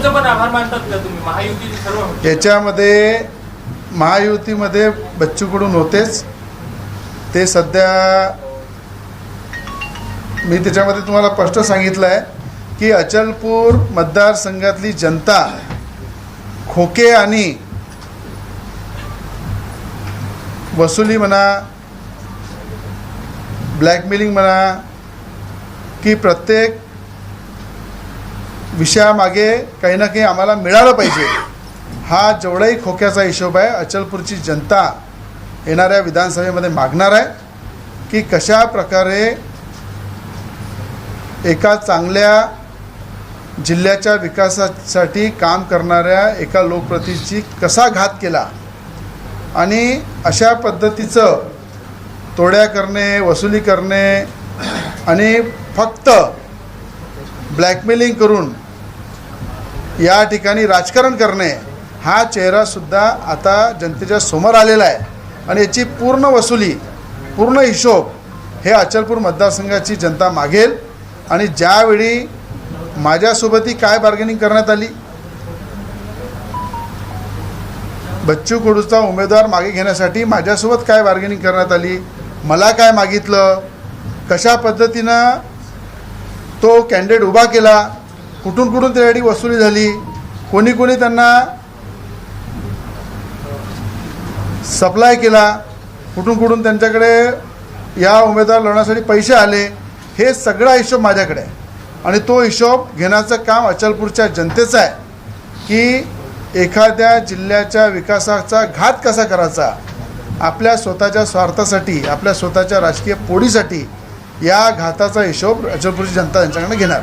भाजपचं पण आभार मानतात का तुम्ही? सर्व याच्यामध्ये महायुतीमध्ये बच्चू होतेच. ते सध्या मी त्याच्यामध्ये तुम्हाला स्पष्ट सांगितलं आहे की अचलपूर मतदारसंघातली जनता खोके आणि वसुली म्हणा ब्लॅकमेलिंग म्हणा की प्रत्येक विषयामागे काही ना काही आम्हाला मिळालं पाहिजे. हा जेवढाही खोक्याचा हिशोब आहे अचलपूरची जनता येणाऱ्या विधानसभेमध्ये मागणार आहे की कशा प्रकारे एका चांगल्या जिल्ह्याच्या विकासासाठी काम करणाऱ्या एका लोकप्रतीची कसा घात केला? आणि अशा पद्धतीचं तोड्या करणे वसुली करणे आणि फक्त ब्लॅकमेलिंग करून या ठिकाणी राजकारण करणे हा चेहरासुद्धा आता जनतेच्या समोर आलेला आहे. आणि याची पूर्ण वसुली पूर्ण हिशोब हे अचलपूर मतदारसंघाची जनता मागेल. आणि ज्यावेळी माझ्यासोबतही काय बार्गेनिंग करण्यात आली? बच्चू कडूचा उमेदवार मागे घेण्यासाठी माझ्यासोबत काय बार्गेनिंग करण्यात आली? मला काय मागितलं? कशा पद्धतीनं तो कॅन्डिडेट उभा केला? कुठून कुठून त्यासाठी वसुली झाली. कोणी कोणी त्यांना सप्लाय केला. कुठून कुठून त्यांच्याकडे या उमेदवार लढण्यासाठी पैसे आले. हे सगळा हिशोब माझ्याकडे आहे. आणि तो हिशोब घेण्याचं काम अचलपूरच्या जनतेचं आहे. की एखाद्या जिल्ह्याच्या विकासाचा घात कसा करायचा? आपल्या स्वतःच्या स्वार्थासाठी आपल्या स्वतःच्या राजकीय पोळीसाठी या घाताचा हिशोब अचलपूरची जनता त्यांच्याकडे घेणार